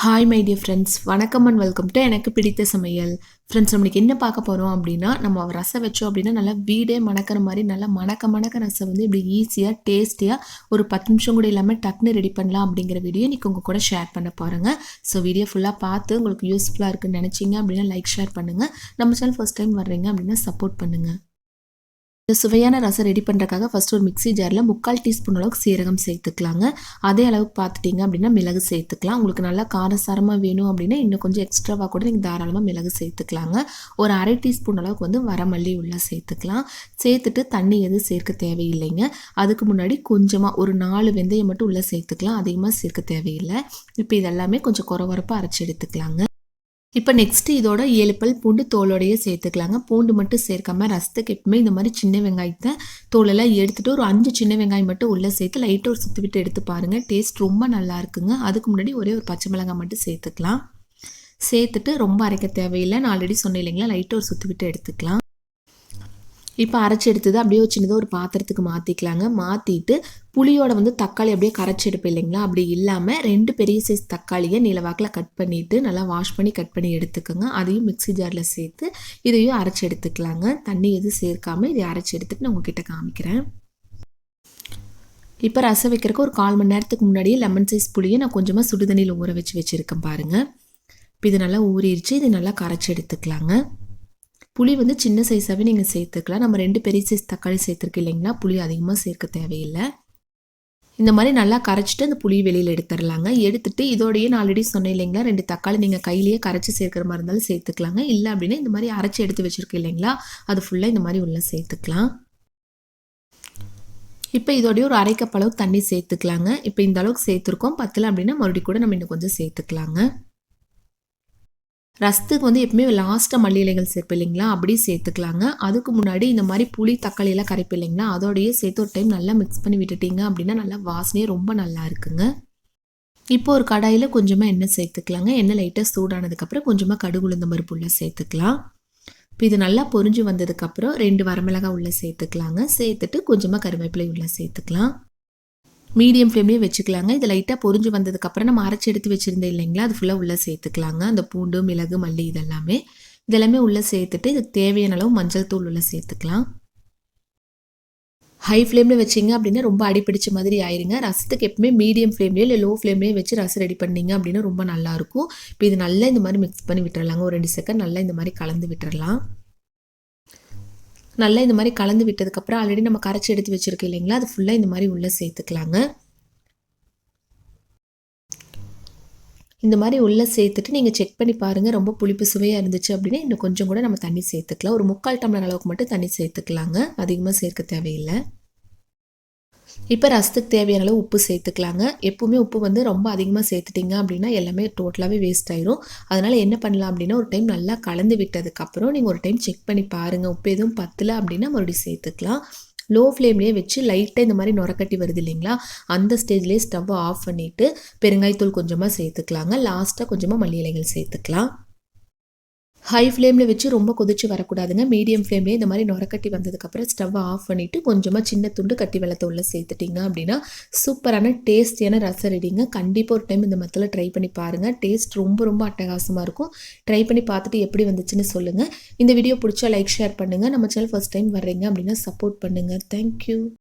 Hi my dear friends வணக்கம் and welcome to எனக்கு பிடித்த சமையல். ஃப்ரெண்ட்ஸ் நம்மளுக்கு என்ன பார்க்க போகிறோம் அப்படின்னா நம்ம ரசம் வச்சோம் அப்படின்னா நல்லா வீடே மணக்கிற மாதிரி நல்லா மணக்க மணக்க ரசம் வந்து இப்படி ஈஸியாக டேஸ்டியாக ஒரு பத்து நிமிஷம் கூட இல்லாமல் டக்குன்னு ரெடி பண்ணலாம் அப்படிங்கிற வீடியோ இன்றைக்கி உங்கள் கூட ஷேர் பண்ண பாருங்கள் ஸோ வீடியோ ஃபுல்லாக பார்த்து உங்களுக்கு யூஸ்ஃபுல்லாக இருக்குன்னு நினச்சிங்க அப்படின்னா லைக் ஷேர் பண்ணுங்கள் நம்ம சேனல் ஃபஸ்ட் டைம் வர்றீங்க அப்படின்னா சப்போர்ட் பண்ணுங்கள் இந்த சுவையான ரசம் ரெடி பண்ணுறக்காக ஃபஸ்ட் ஒரு மிக்சி ஜாரில் முக்கால் டீஸ்பூன் அளவுக்கு சீரகம் சேர்த்துக்கலாங்க. அதே அளவுக்கு பார்த்துட்டிங்க அப்படின்னா மிளகு சேர்த்துக்கலாம். உங்களுக்கு நல்லா காரசாரமாக வேணும் அப்படின்னா இன்னும் கொஞ்சம் எக்ஸ்ட்ராவாக கூட நீங்கள் தாராளமாக மிளகு சேர்த்துக்கலாங்க. ஒரு அரை டீஸ்பூன் அளவுக்கு வந்து வரமல்லி உள்ளே சேர்த்துக்கலாம். சேர்த்துட்டு தண்ணி எதுவும் சேர்க்க தேவையில்லைங்க. அதுக்கு முன்னாடி கொஞ்சமாக ஒரு நாலு வெந்தயம் மட்டும் உள்ளே சேர்த்துக்கலாம். அதிகமாக சேர்க்க தேவையில்லை. இப்போ இதெல்லாமே கொஞ்சம் குறவரப்பாக அரைச்சி எடுத்துக்கலாங்க. இப்போ நெக்ஸ்ட்டு இதோட ஏழு பல் பூண்டு தோலோடையே சேர்த்துக்கலாங்க. பூண்டு மட்டும் சேர்க்காம ரசத்துக்கு எப்பவுமே இந்த மாதிரி சின்ன வெங்காயத்தை தோலெல்லாம் எடுத்துகிட்டு ஒரு அஞ்சு சின்ன வெங்காயம் மட்டும் உள்ளே சேர்த்து லைட்டாக ஒரு சுற்றி விட்டு எடுத்து பாருங்கள் டேஸ்ட் ரொம்ப நல்லா இருக்குங்க. அதுக்கு முன்னாடி ஒரே ஒரு பச்சை மிளகாய் மட்டும் சேர்த்துக்கலாம். சேர்த்துட்டு ரொம்ப அரைக்க தேவையில்லை நான் ஆல்ரெடி சொன்னேன் இல்லைங்களா? லைட்டாக ஒரு சுற்றி விட்டு எடுத்துக்கலாம். இப்போ அரைச்சி எடுத்தது அப்படியே சின்னதாக ஒரு பாத்திரத்துக்கு மாற்றிக்கலாங்க மாற்றிட்டு புளியோட வந்து தக்காளி அப்படியே கரைச்சி எடுப்பேன் இல்லைங்களா? அப்படி இல்லாமல் ரெண்டு பெரிய சைஸ் தக்காளியை நிலவாக்கில் கட் பண்ணிவிட்டு நல்லா வாஷ் பண்ணி கட் பண்ணி எடுத்துக்கோங்க. அதையும் மிக்சி ஜாரில் சேர்த்து இதையும் அரைச்சி எடுத்துக்கலாங்க. தண்ணி எதுவும் சேர்க்காமல் இதை அரைச்சி எடுத்துட்டு நான் உங்ககிட்ட காமிக்கிறேன். இப்போ ரசம் வைக்கிறக்கு ஒரு கால் மணி நேரத்துக்கு முன்னாடியே லெமன் சைஸ் புளியை நான் கொஞ்சமாக சுடுதண்ணியில் ஊற வச்சு வச்சுருக்கேன் பாருங்கள் இப்போ இது நல்லா ஊறிடுச்சு. இது நல்லா கரைச்சி எடுத்துக்கலாங்க. புளி வந்து சின்ன சைஸாகவே நீங்கள் சேர்த்துக்கலாம். நம்ம ரெண்டு பெரிய சைஸ் தக்காளி சேர்த்துருக்கு இல்லைங்களா? புளி அதிகமாக சேர்க்க தேவையில்லை. இந்த மாதிரி நல்லா கரைச்சிட்டு அந்த புளி வெளியில் எடுத்துடலாங்க. எடுத்துட்டு இதோடையே நான் ஆல்ரெடி சொன்னேன் இல்லைங்களா? ரெண்டு தக்காளி நீங்கள் கையிலேயே கரைச்சி சேர்க்குற மாதிரி இருந்தாலும் சேர்த்துக்கலாங்க. இல்லை அப்படின்னா இந்த மாதிரி அரைச்சி எடுத்து வச்சுருக்கு இல்லைங்களா? அது ஃபுல்லாக இந்த மாதிரி உள்ளே சேர்த்துக்கலாம். இப்போ இதோடைய ஒரு அரைக்கப்பளவு தண்ணி சேர்த்துக்கலாங்க. இப்போ இந்த அளவுக்கு சேர்த்துருக்கோம். பத்தில் அப்படின்னா மறுபடியும் கூட நம்ம இன்னும் கொஞ்சம் சேர்த்துக்கலாங்க. ரசத்துக்கு வந்து எப்பவுமே லாஸ்ட்டாக மல்லி இலைகள் சேர்ப்பு இல்லைங்களா? அப்படியே சேர்த்துக்கலாங்க. அதுக்கு முன்னாடி இந்த மாதிரி புளி தக்காளியெல்லாம் கரைப்பு இல்லைங்களா? அதோடய சேர்த்து ஒரு டைம் நல்லா மிக்ஸ் பண்ணி விட்டுட்டீங்க அப்படின்னா நல்லா வாசனையே ரொம்ப நல்லா இருக்குங்க. இப்போ ஒரு கடாயில் கொஞ்சமாக எண்ணெய் சேர்த்துக்கலாங்க. எண்ணெய் லைட்டாக சூடானதுக்கப்புறம் கொஞ்சமாக கடுகு உளுந்த பருப்பு சேர்த்துக்கலாம். இப்போ இது நல்லா பொறிஞ்சு வந்ததுக்கப்புறம் ரெண்டு வரமிளகாய் உள்ளே சேர்த்துக்கலாங்க. சேர்த்துட்டு கொஞ்சமாக கருவேப்பிலை உள்ளே சேர்த்துக்கலாம். மீடியம் ஃப்ளேம்லேயே வச்சுக்கலாங்க. இது லைட்டாக பொறிஞ்சு வந்ததுக்கப்புறம் நம்ம அரைச்சி எடுத்து வச்சுருந்தேன் இல்லைங்களா? அது ஃபுல்லாக உள்ளே சேர்த்துக்கலாங்க. அந்த பூண்டு மிளகு மல்லி இதெல்லாமே. இதெல்லாமே உள்ளே சேர்த்துட்டு இதுக்கு தேவையான அளவு மஞ்சள் தூள் உள்ளே சேர்த்துக்கலாம். ஹை ஃப்ளேமில் வச்சிங்க அப்படின்னா ரொம்ப அடிப்பிடிச்ச மாதிரி ஆயிருங்க. ரசத்துக்கு எப்பவுமே மீடியம் ஃப்ளேம்லேயே இல்லை லோ ஃப்ளேம்லேயே வச்சு ரசம் ரெடி பண்ணிங்க அப்படின்னா ரொம்ப நல்லாயிருக்கும் இப்போ இது நல்லா இந்த மாதிரி மிக்ஸ் பண்ணி விட்டுறலாங்க. ஒரு ரெண்டு செகண்ட் நல்லா இந்த மாதிரி கலந்து விட்டுறலாம். நல்லா இந்த மாதிரி கலந்து விட்டதுக்கப்புறம் ஆல்ரெடி நம்ம கரைச்சி எடுத்து வச்சுருக்கோம் இல்லைங்களா? அது ஃபுல்லாக இந்த மாதிரி உள்ளே சேர்த்துக்கலாங்க. இந்த மாதிரி உள்ளே சேர்த்துட்டு நீங்கள் செக் பண்ணி பாருங்கள் ரொம்ப புளிப்பு சுவையாக இருந்துச்சு அப்படின்னா இன்னும் கொஞ்சம் கூட நம்ம தண்ணி சேர்த்துக்கலாம். ஒரு முக்கால் டம்ளர் அளவுக்கு மட்டும் தண்ணி சேர்த்துக்கலாங்க. அதிகமாக சேர்க்க தேவையில்லை. இப்போ ரசத்துக்கு தேவையான அளவு உப்பு சேர்த்துக்கலாங்க. எப்பவுமே உப்பு வந்து ரொம்ப அதிகமாக சேர்த்துட்டிங்க அப்படின்னா எல்லாமே டோட்டலாகவே வேஸ்ட் ஆயிரும். அதனால் என்ன பண்ணலாம் அப்படின்னா ஒரு டைம் நல்லா கலந்து விட்டதுக்கப்புறம் நீங்கள் ஒரு டைம் செக் பண்ணி பாருங்கள் உப்பு எதுவும் பத்தலை அப்படின்னா மறுபடியும் சேர்த்துக்கலாம். லோ ஃப்ளேம்லேயே வச்சு லைட்டாக இந்த மாதிரி நுரக்கட்டி வருது இல்லைங்களா? அந்த ஸ்டேஜ்லேயே ஸ்டவ்வை ஆஃப் பண்ணிவிட்டு பெருங்காயத்தூள் கொஞ்சமாக சேர்த்துக்கலாங்க. லாஸ்ட்டாக கொஞ்சமாக மல்லி இலைகள் சேர்த்துக்கலாம். ஹை ஃப்ளேமில் வச்சு ரொம்ப கொதிச்சு வரக்கூடாதுங்க. மீடியம் ஃப்ளேம்லேயே இந்த மாதிரி நுரக்கட்டி வந்ததுக்கப்புறம் ஸ்டவ்வை ஆஃப் பண்ணிவிட்டு கொஞ்சமாக சின்ன துண்டு கட்டி வெள்ளத்தை உள்ளே சேர்த்துட்டிங்க அப்படின்னா சூப்பரான டேஸ்டியான ரசம் ரெடிங்க கண்டிப்பாக ஒரு டைம் இந்த மத்தில் ட்ரை பண்ணி பாருங்கள் டேஸ்ட் ரொம்ப ரொம்ப அட்டகாசமாக இருக்கும். ட்ரை பண்ணி பார்த்துட்டு எப்படி வந்துச்சுன்னு சொல்லுங்கள் இந்த வீடியோ பிடிச்சா லைக் ஷேர் பண்ணுங்கள் நம்ம சேனல் ஃபஸ்ட் டைம் வர்றீங்க அப்படின்னா சப்போர்ட் பண்ணுங்கள் தேங்க்யூ